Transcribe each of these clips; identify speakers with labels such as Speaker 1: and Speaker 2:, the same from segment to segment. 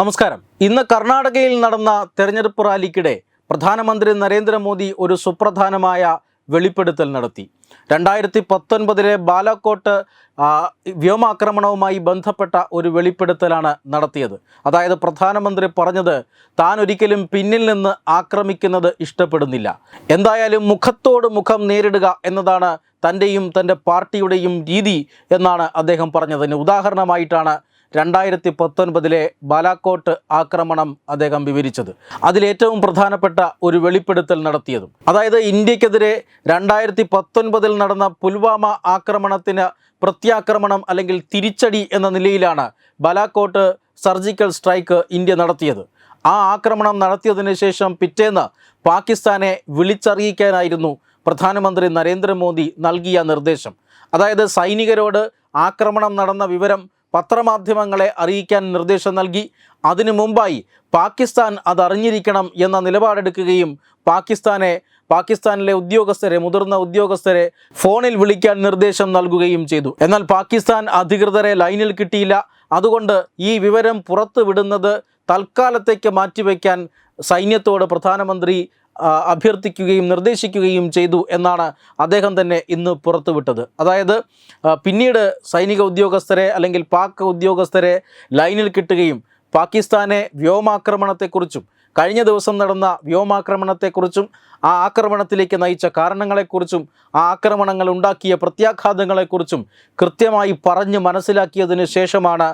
Speaker 1: നമസ്കാരം. ഇന്ന് കർണാടകയിൽ നടന്ന തെരഞ്ഞെടുപ്പ് റാലിക്കിടെ പ്രധാനമന്ത്രി നരേന്ദ്രമോദി ഒരു സുപ്രധാനമായ വെളിപ്പെടുത്തൽ നടത്തി. രണ്ടായിരത്തി പത്തൊൻപതിലെ ബാലാക്കോട്ട് വ്യോമാക്രമണവുമായി ബന്ധപ്പെട്ട ഒരു വെളിപ്പെടുത്തലാണ് നടത്തിയത്. അതായത് പ്രധാനമന്ത്രി പറഞ്ഞത് താൻ ഒരിക്കലും പിന്നിൽ നിന്ന് ആക്രമിക്കുന്നത് ഇഷ്ടപ്പെടുന്നില്ല. എന്തായാലും മുഖത്തോട് മുഖം നേരിടുക എന്നതാണ് തന്റെയും തന്റെ പാർട്ടിയുടെയും രീതി എന്നാണ് അദ്ദേഹം പറഞ്ഞതിന് ഉദാഹരണമായിട്ടാണ് രണ്ടായിരത്തി പത്തൊൻപതിലെ ബാലാക്കോട്ട് ആക്രമണം അദ്ദേഹം വിവരിച്ചത്. അതിലേറ്റവും പ്രധാനപ്പെട്ട ഒരു വെളിപ്പെടുത്തൽ നടത്തിയതും. അതായത് ഇന്ത്യക്കെതിരെ രണ്ടായിരത്തി പത്തൊൻപതിൽ നടന്ന പുൽവാമ ആക്രമണത്തിന് പ്രത്യാക്രമണം അല്ലെങ്കിൽ തിരിച്ചടി എന്ന നിലയിലാണ് ബാലാക്കോട്ട് സർജിക്കൽ സ്ട്രൈക്ക് ഇന്ത്യ നടത്തിയത്. ആ ആക്രമണം നടത്തിയതിന് ശേഷം പിറ്റേന്ന് പാകിസ്ഥാനെ വിളിച്ചറിയിക്കാനായിരുന്നു പ്രധാനമന്ത്രി നരേന്ദ്രമോദി നൽകിയ നിർദ്ദേശം. അതായത് സൈനികരോട് ആക്രമണം നടന്ന വിവരം പത്രമാധ്യമങ്ങളെ അറിയിക്കാൻ നിർദ്ദേശം നൽകി. അതിനു മുമ്പായി പാകിസ്ഥാൻ അതറിഞ്ഞിരിക്കണം എന്ന നിലപാടെടുക്കുകയും പാകിസ്ഥാനെ പാകിസ്ഥാനിലെ ഉദ്യോഗസ്ഥരെ മുതിർന്ന ഉദ്യോഗസ്ഥരെ ഫോണിൽ വിളിക്കാൻ നിർദ്ദേശം നൽകുകയും ചെയ്തു. എന്നാൽ പാകിസ്ഥാൻ അധികൃതരെ ലൈനിൽ കിട്ടിയില്ല. അതുകൊണ്ട് ഈ വിവരം പുറത്തുവിടുന്നത് തൽക്കാലത്തേക്ക് മാറ്റിവെക്കാൻ സൈന്യത്തോട് പ്രധാനമന്ത്രി അഭ്യർത്ഥിക്കുകയും നിർദ്ദേശിക്കുകയും ചെയ്തു എന്നാണ് അദ്ദേഹം തന്നെ ഇന്ന് പുറത്തുവിട്ടത്. അതായത് പിന്നീട് സൈനിക ഉദ്യോഗസ്ഥരെ അല്ലെങ്കിൽ പാക് ഉദ്യോഗസ്ഥരെ ലൈനിൽ കിട്ടുകയും പാകിസ്ഥാനെ വ്യോമാക്രമണത്തെക്കുറിച്ചും കഴിഞ്ഞ ദിവസം നടന്ന വ്യോമാക്രമണത്തെക്കുറിച്ചും ആ ആക്രമണത്തിലേക്ക് നയിച്ച കാരണങ്ങളെക്കുറിച്ചും ആ ആക്രമണങ്ങൾ ഉണ്ടാക്കിയ പ്രത്യാഘാതങ്ങളെക്കുറിച്ചും കൃത്യമായി പറഞ്ഞ് മനസ്സിലാക്കിയതിന് ശേഷമാണ്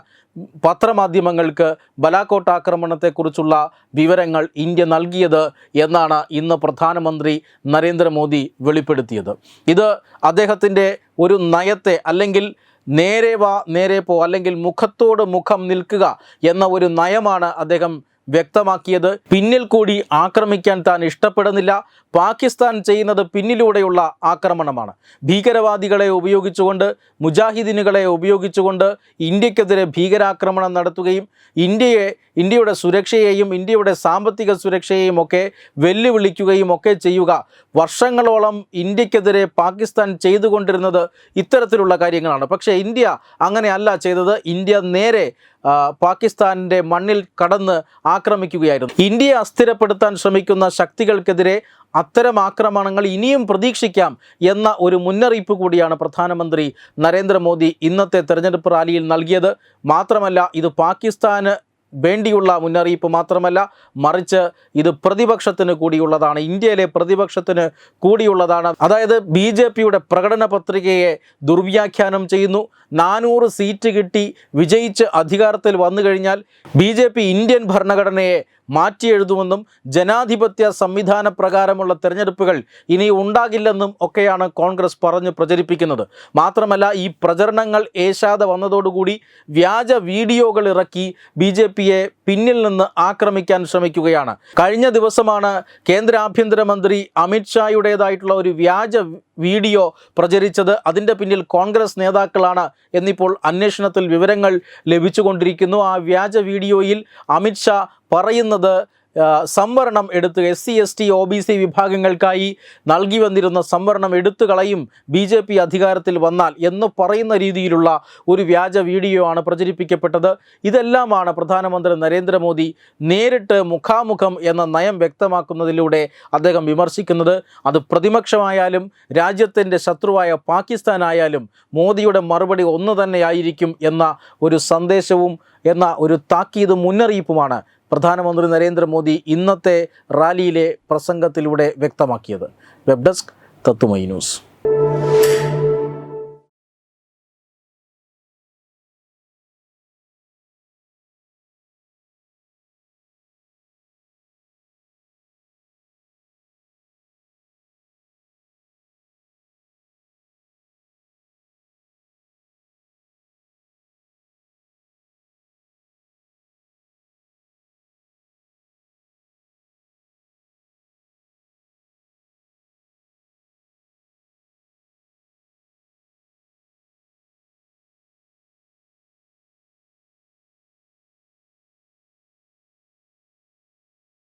Speaker 1: പത്രമാധ്യമങ്ങൾക്ക് ബലാക്കോട്ട് ആക്രമണത്തെക്കുറിച്ചുള്ള വിവരങ്ങൾ ഇന്ത്യ നൽകിയത് എന്നാണ് ഇന്ന് പ്രധാനമന്ത്രി നരേന്ദ്രമോദി വെളിപ്പെടുത്തിയത്. ഇത് അദ്ദേഹത്തിന്റെ ഒരു നയത്തെ അല്ലെങ്കിൽ നേരെ വാ നേരെ പോ അല്ലെങ്കിൽ മുഖത്തോട് മുഖം നിൽക്കുക എന്ന ഒരു നയമാണ് അദ്ദേഹം വ്യക്തമാക്കിയത്. പിന്നിൽ കൂടി ആക്രമിക്കാൻ താൻ ഇഷ്ടപ്പെടുന്നില്ല. പാകിസ്ഥാൻ ചെയ്യുന്നത് പിന്നിലൂടെയുള്ള ആക്രമണമാണ്. ഭീകരവാദികളെ ഉപയോഗിച്ചുകൊണ്ട് മുജാഹിദീനുകളെ ഉപയോഗിച്ചുകൊണ്ട് ഇന്ത്യക്കെതിരെ ഭീകരാക്രമണം നടത്തുകയും ഇന്ത്യയെ ഇന്ത്യയുടെ സുരക്ഷയെയും ഇന്ത്യയുടെ സാമ്പത്തിക സുരക്ഷയെയും ഒക്കെ വെല്ലുവിളിക്കുകയും ഒക്കെ ചെയ്യുക. വർഷങ്ങളോളം ഇന്ത്യക്കെതിരെ പാകിസ്ഥാൻ ചെയ്തുകൊണ്ടിരുന്നത് ഇത്തരത്തിലുള്ള കാര്യങ്ങളാണ്. പക്ഷേ ഇന്ത്യ അങ്ങനെയല്ല ചെയ്തത്. ഇന്ത്യ നേരെ പാകിസ്ഥാനിന്റെ മണ്ണിൽ കടന്ന് ആക്രമിക്കുകയായിരുന്നു. ഇന്ത്യയെ അസ്ഥിരപ്പെടുത്താൻ ശ്രമിക്കുന്ന ശക്തികൾക്കെതിരെ അത്തരം ആക്രമണങ്ങൾ ഇനിയും പ്രതീക്ഷിക്കാം എന്ന ഒരു മുന്നറിയിപ്പ് കൂടിയാണ് പ്രധാനമന്ത്രി നരേന്ദ്രമോദി ഇന്നത്തെ തെരഞ്ഞെടുപ്പ് റാലിയിൽ നൽകിയത്. മാത്രമല്ല ഇത് പാകിസ്ഥാന് വേണ്ടിയുള്ള മുന്നറിയിപ്പ് മാത്രമല്ല മറിച്ച് ഇത് പ്രതിപക്ഷത്തിന് കൂടിയുള്ളതാണ് ഇന്ത്യയിലെ പ്രതിപക്ഷത്തിന് കൂടിയുള്ളതാണ്. അതായത് ബി ജെ പിയുടെ പ്രകടന പത്രികയെ ദുർവ്യാഖ്യാനം ചെയ്യുന്നു. നാനൂറ് സീറ്റ് കിട്ടി വിജയിച്ച് അധികാരത്തിൽ വന്നു കഴിഞ്ഞാൽ ബി ജെ പി ഇന്ത്യൻ ഭരണഘടനയെ മാറ്റിയെഴുതുമെന്നും ജനാധിപത്യ സംവിധാന പ്രകാരമുള്ള തെരഞ്ഞെടുപ്പുകൾ ഇനി ഉണ്ടാകില്ലെന്നും ഒക്കെയാണ് കോൺഗ്രസ് പറഞ്ഞ് പ്രചരിപ്പിക്കുന്നത്. മാത്രമല്ല ഈ പ്രചരണങ്ങൾ ഏശാതെ വന്നതോടുകൂടി വ്യാജ വീഡിയോകൾ ഇറക്കി ബി പിയെ പിന്നിൽ നിന്ന് ആക്രമിക്കാൻ ശ്രമിക്കുകയാണ്. കഴിഞ്ഞ ദിവസമാണ് കേന്ദ്ര ആഭ്യന്തരമന്ത്രി അമിത്ഷായുടേതായിട്ടുള്ള ഒരു വ്യാജ വീഡിയോ പ്രചരിച്ചത്. അതിന്റെ പിന്നിൽ കോൺഗ്രസ് നേതാക്കളാണ് എന്നിപ്പോൾ അന്വേഷണത്തിൽ വിവരങ്ങൾ ലഭിച്ചുകൊണ്ടിരിക്കുന്നു. ആ വ്യാജ വീഡിയോയിൽ അമിത്ഷാ പറയുന്നത് സംവരണം എടുത്ത് S C S T O B C വിഭാഗങ്ങൾക്കായി നൽകി വന്നിരുന്ന സംവരണം എടുത്തു കളയും ബി ജെ പി അധികാരത്തിൽ വന്നാൽ എന്ന് പറയുന്ന രീതിയിലുള്ള ഒരു വ്യാജ വീഡിയോ ആണ് പ്രചരിപ്പിക്കപ്പെട്ടത്. ഇതെല്ലാമാണ് പ്രധാനമന്ത്രി നരേന്ദ്രമോദി നേരിട്ട് മുഖാമുഖം എന്ന നയം വ്യക്തമാക്കുന്നതിലൂടെ അദ്ദേഹം വിമർശിക്കുന്നത്. അത് പ്രതിപക്ഷമായാലും രാജ്യത്തിന്റെ ശത്രുവായ പാകിസ്ഥാനായാലും മോദിയുടെ മറുപടി ഒന്ന് തന്നെയായിരിക്കും എന്ന ഒരു സന്ദേശവും എന്ന ഒരു താക്കീത് മുന്നറിയിപ്പുമാണ് പ്രധാനമന്ത്രി നരേന്ദ്രമോദി ഇന്നത്തെ റാലിയിലെ പ്രസംഗത്തിലൂടെ വ്യക്തമാക്കിയത്. വെബ് ഡെസ്ക് തത്തുമൈ ന്യൂസ്.